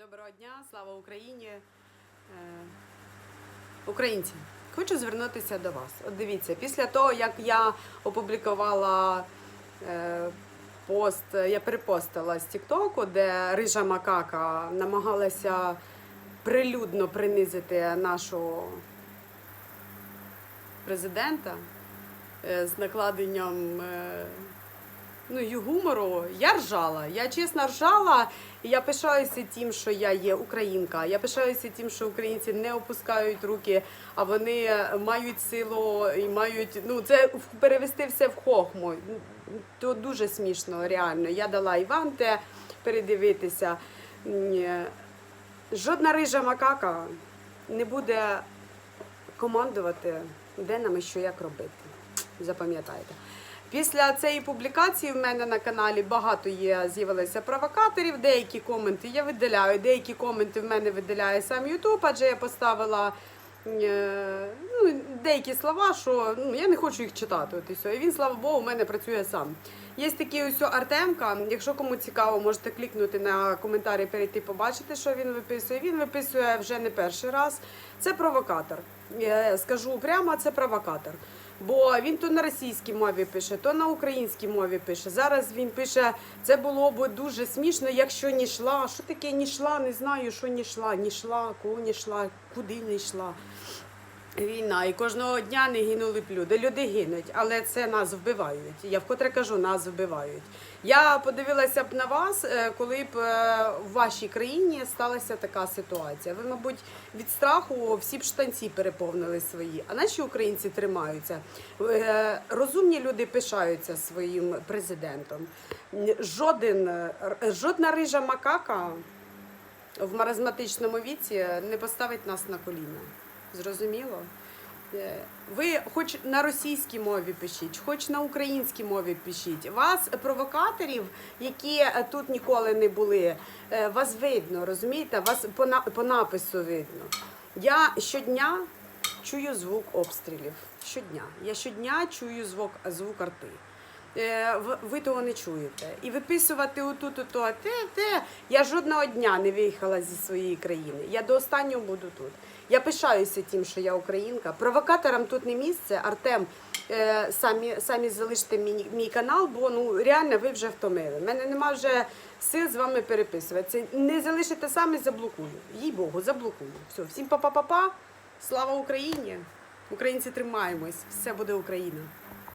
Доброго дня, слава Україні. Е, Українці, хочу звернутися до вас. От дивіться, після того, як я опублікувала е, пост, я перепостила з Тіктоку, де рижа макака намагалася прилюдно принизити нашого президента е, з накладенням. Е, ну, і гумору. Я ржала. Я чесно ржала, і я пишаюся тим, що я є українка. Я пишаюся тим, що українці не опускають руки, а вони мають силу і мають. Ну, це перевести все в хохму. То дуже смішно, реально. Я дала і вам те передивитися. Жодна рижа макака не буде командувати, де нам і що як робити. Запам'ятайте. Після цієї публікації в мене на каналі багато є з'явилося провокаторів. Деякі коменти я видаляю, деякі коменти в мене видаляє сам Ютуб, адже я поставила е, деякі слова, що ну, я не хочу їх читати. От і все. І він, слава Богу, в мене працює сам. Є такий ось Артемка. Якщо кому цікаво, можете клікнути на коментарі, перейти, побачити, що він виписує. Він виписує вже не перший раз. Це провокатор. Я скажу прямо, це провокатор. Бо він то на російській мові пише, то на українській мові пише. Зараз він пише, це було б дуже смішно, якщо не йшла. Що таке не йшла? Не знаю, що не йшла, не йшла, кого не йшла, куди не йшла. Війна, і кожного дня не гинули б люди. Люди гинуть, але це нас вбивають. Я вкотре кажу, нас вбивають. Я подивилася б на вас, е, коли б е, в вашій країні сталася така ситуація. Ви, мабуть, від страху всі б штанці переповнили свої. А наші українці тримаються. Е, Розумні люди пишаються своїм президентом. Жоден, жодна рижа макака в маразматичному віці не поставить нас на коліна. Зрозуміло? Е, Ви хоч на російській мові пишіть, хоч на українській мові пишіть. Вас, провокаторів, які е, тут ніколи не були, е, вас видно, розумієте? Вас по, на- по напису видно. Я щодня чую звук обстрілів. Щодня. Я щодня чую звук, звук арти. Е, Ви того не чуєте. І виписувати отут, ото, а те, те. Я жодного дня не виїхала зі своєї країни. Я до останнього буду тут. Я пишаюся тим, що я українка. Провокаторам тут не місце. Артем, е, самі, самі залиште мій, мій канал, бо ну реально ви вже втомили. У мене нема вже сил з вами переписуватися. Не залишите самі, заблокую. Їй Богу, заблокую. Все, всім па-па-па-па. Слава Україні! Українці тримаємось. Все буде Україна.